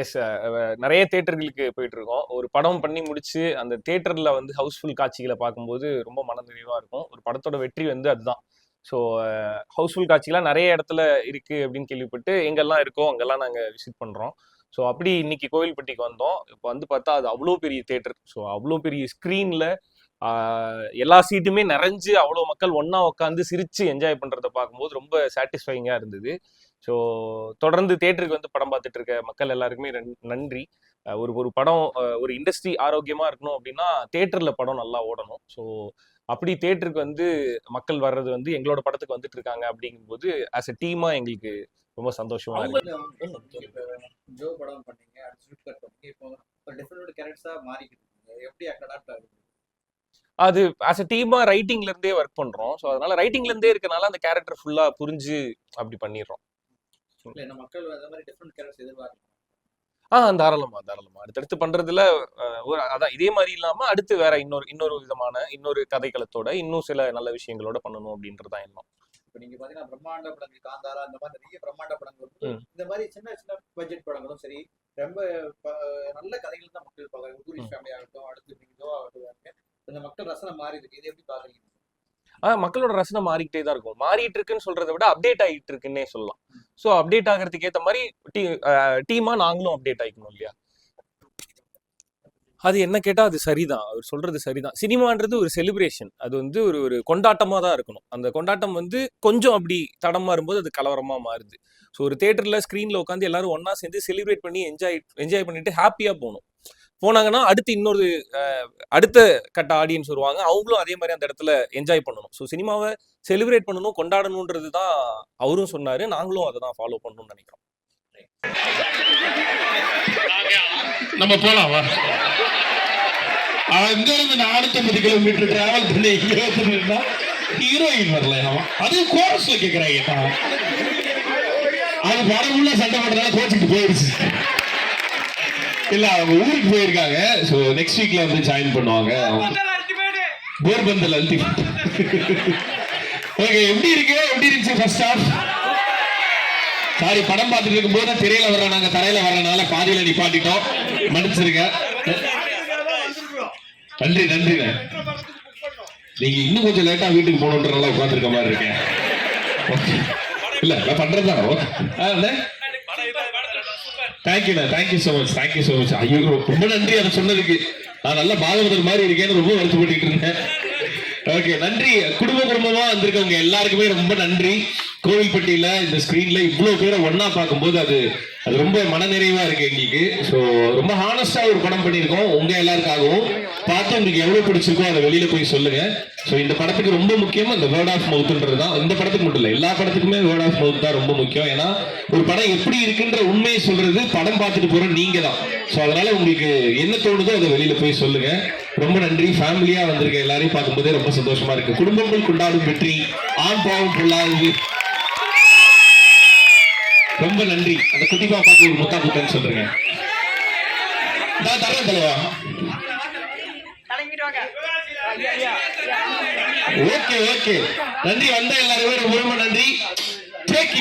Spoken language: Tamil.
எஸ் நிறைய தேட்டர்களுக்கு போயிட்டு இருக்கோம் ஒரு படம் பண்ணி முடிச்சு அந்த தேட்டர்ல வந்து ஹவுஸ்ஃபுல் காட்சிகளை பார்க்கும்போது ரொம்ப மனநிறைவா இருக்கும். ஒரு படத்தோட வெற்றி வந்து அதுதான். ஸோ ஹவுஸ்ஃபுல் காட்சிகள்லாம் நிறைய இடத்துல இருக்கு அப்படின்னு கேள்விப்பட்டு எங்கெல்லாம் இருக்கோ அங்கெல்லாம் நாங்கள் விசிட் பண்றோம். ஸோ அப்படி இன்னைக்கு கோவில்பட்டிக்கு வந்தோம். இப்போ வந்து பார்த்தா அது அவ்வளோ பெரிய தேட்டர் ஸோ அவ்வளோ பெரிய ஸ்க்ரீன்ல எல்லா சீட்டுமே நிறைஞ்சு அவ்வளோ மக்கள் ஒன்றா உட்காந்து சிரிச்சு என்ஜாய் பண்ணுறத பார்க்கும்போது ரொம்ப சாட்டிஸ்ஃபைங்காக இருந்தது. ஸோ தொடர்ந்து தேட்டருக்கு வந்து படம் பார்த்துட்டு இருக்க மக்கள் எல்லாருக்குமே நன்- நன்றி. ஒரு ஒரு படம் ஒரு இண்டஸ்ட்ரி ஆரோக்கியமா இருக்கணும் அப்படின்னா தேட்டர்ல படம் நல்லா ஓடணும். ஸோ அப்படி தேட்டருக்கு வந்து மக்கள் வர்றது வந்து எங்களோட படத்துக்கு வந்துட்டு இருக்காங்க அப்படிங்கும்போது ஆஸ் எ டீமா எங்களுக்கு ரொம்ப சந்தோஷமா இருக்கு. அது ஆஸ் எ டீமா ரைட்டிங்ல இருந்தே ஒர்க் பண்றோம். ஸோ அதனால ரைட்டிங்ல இருந்தே இருக்கனால அந்த கேரக்டர் ஃபுல்லா புரிஞ்சு அப்படி பண்ணிடுறோம். இல்ல மக்கள் அந்த மாதிரி டிஃப்ரெண்ட் கேரக்டர்ஸ் எதிர்பார்க்கலாம் ஆ தாராளமா தாராளமா. அடுத்தடுத்து பண்றதுல ஒரு அதான் இதே மாதிரி இல்லாம அடுத்து வேற இன்னொரு இன்னொரு விதமான இன்னொரு கதைக்களத்தோட இன்னும் சில நல்ல விஷயங்களோட பண்ணணும் அப்படின்றதான் எண்ணம். இப்ப நீங்க பாத்தீங்கன்னா பிரம்மாண்ட படங்கள் காந்தாரா இந்த மாதிரி நிறைய பிரம்மாண்ட படங்கள். இந்த மாதிரி சின்ன சின்ன பட்ஜெட் படங்களும் சரி ரொம்ப நல்ல கதைகள் தான் மக்கள் பார்க்குறாங்க. டூரிஸ்ட் ஃபேமிலி ஆகட்டும் அடுத்து நீங்க ஜோ ஆகட்டும் இந்த மக்கள் ரசனை மாறி இருக்கு இது எப்படி பாக்குறீங்க ஆ மக்களோட ரசனை மாறிக்கிட்டே தான் இருக்கும். மாறிட்டு இருக்குன்னு சொல்றதை விட அப்டேட் ஆகிட்டு இருக்குன்னே சொல்லலாம். ஸோ அப்டேட் ஆகிறதுக்கு ஏற்ற மாதிரி டீ டீமாக நாங்களும் அப்டேட் ஆகிக்கணும் இல்லையா? அது என்ன கேட்டால் அது சரிதான். அவர் சொல்றது சரிதான். சினிமான்றது ஒரு செலிப்ரேஷன் அது வந்து ஒரு ஒரு கொண்டாட்டமாக தான் இருக்கணும். அந்த கொண்டாட்டம் வந்து கொஞ்சம் அப்படி தடம் மாறும்போது அது கலவரமாக மாறுது. ஸோ ஒரு தேட்டரில் ஸ்க்ரீனில் உட்காந்து எல்லாரும் ஒன்றா சேர்ந்து செலிப்ரேட் பண்ணி என்ஜாய் என்ஜாய் பண்ணிட்டு ஹாப்பியாக போகணும். போனாங்கன்னா அடுத்து இன்னொரு அஹ், அடுத்த கட்ட ஆடியன்ஸ் வருவாங்க. அவங்களும் அதே மாதிரி அந்த இடத்துல என்ஜாய் பண்ணணும். ஸோ சினிமாவை செலிப்ரேட் பண்ணணும் கொண்டாடணுன்றது தான் அவரும் சொன்னாரு. நாங்களும் அதை தான் ஃபாலோ பண்ணணும்னு நினைக்கிறோம். நம்ம போலாம் வா. அங்க இருந்து நானூத்தி கிலோமீட்டர் டிராவல் பண்ணி இங்க வந்துருந்தா ஹீரோயின் வரல அது கோர்ஸ் கேக்குறாங்க அது படம் உள்ள சண்டை போட்டதால கோச்சுட்டு போயிடுச்சு. இல்ல அவங்க ஊருக்கு போயிருக்காங்க. சோ நெக்ஸ்ட் வீக்ல வந்து ஜாயின் பண்ணுவாங்க. போர்பந்தல் அல்டி ஓகே எப்படி இருக்கு? எப்படி இருந்துச்சு ஃபர்ஸ்ட் ஹாஃப் சாரி படம் பார்த்துட்டு இருக்கும்போது திரையில வர்ற நாங்க தரையில வர்றனால பாதியில நிப்பாட்டிட்டோம். மன்னிச்சிருங்க. நன்றி நன்றி. நீங்க இன்னும் கொஞ்சம் லேட்டா வீட்டுக்கு போகணுன்றனால உட்காந்துருக்க மாதிரி இருக்கேன். Okay. இல்ல நான் பண்றதுதான். தேங்க்யூண்ணா thank you so much thank you so much ஐயோ ரொம்ப நன்றி அதை சொன்னதுக்கு. நான் நல்ல பாகவதர் மாதிரி இருக்கேன்னு ரொம்ப வருத்தப்பட்டு இருந்தேன். ஓகே நன்றி. குடும்ப குடும்பமா வந்திருக்கவங்க எல்லாருக்குமே ரொம்ப நன்றி. கோவில்பட்டியில இந்த ஸ்கிரீன்ல இவ்வளவு பேரை ஒண்ணா பார்க்கும்போது அது அது ரொம்ப மனநிறைவா இருக்கு எங்களுக்கு. ஸோ ரொம்ப ஹானஸ்டா ஒரு படம் பண்ணியிருக்கோம். உங்க எல்லாருக்காகவும். பார்த்து உங்களுக்கு எவ்வளவு பிடிச்சிருக்கோ அதை வெளியில போய் சொல்லுங்க. ஸோ இந்த படத்துக்கு ரொம்ப முக்கியம் இந்த வேர்ட் ஆஃப் மவுத்ன்றது தான். இந்த படத்துக்கு மட்டும் இல்லை எல்லா படத்துக்குமே வேர்ட் ஆஃப் மவுத் தான் ரொம்ப முக்கியம். ஏன்னா ஒரு படம் எப்படி இருக்குன்ற உண்மையை சொல்றது படம் பார்த்துட்டு போற நீங்க தான். ஸோ அதனால உங்களுக்கு என்ன தோணுதோ அதை வெளியில போய் சொல்லுங்க. ரொம்ப நன்றி. ஃபேமிலியா வந்திருக்க எல்லாரையும் பார்க்கும்போதே ரொம்ப சந்தோஷமா இருக்கு. குடும்பங்கள் கொண்டாடும் வெற்றி. ஆண் பாவம் பொல்லாதது. ரொம்ப நன்றி. அந்த குட்டி பாப்பாக்கு ஒரு முத்தா முத்தன்னு சொல்றேங்க. தரேன் தலைவா ஓகே ஓகே. நன்றி வந்த எல்லாருமே ரொம்ப நன்றி. டேக்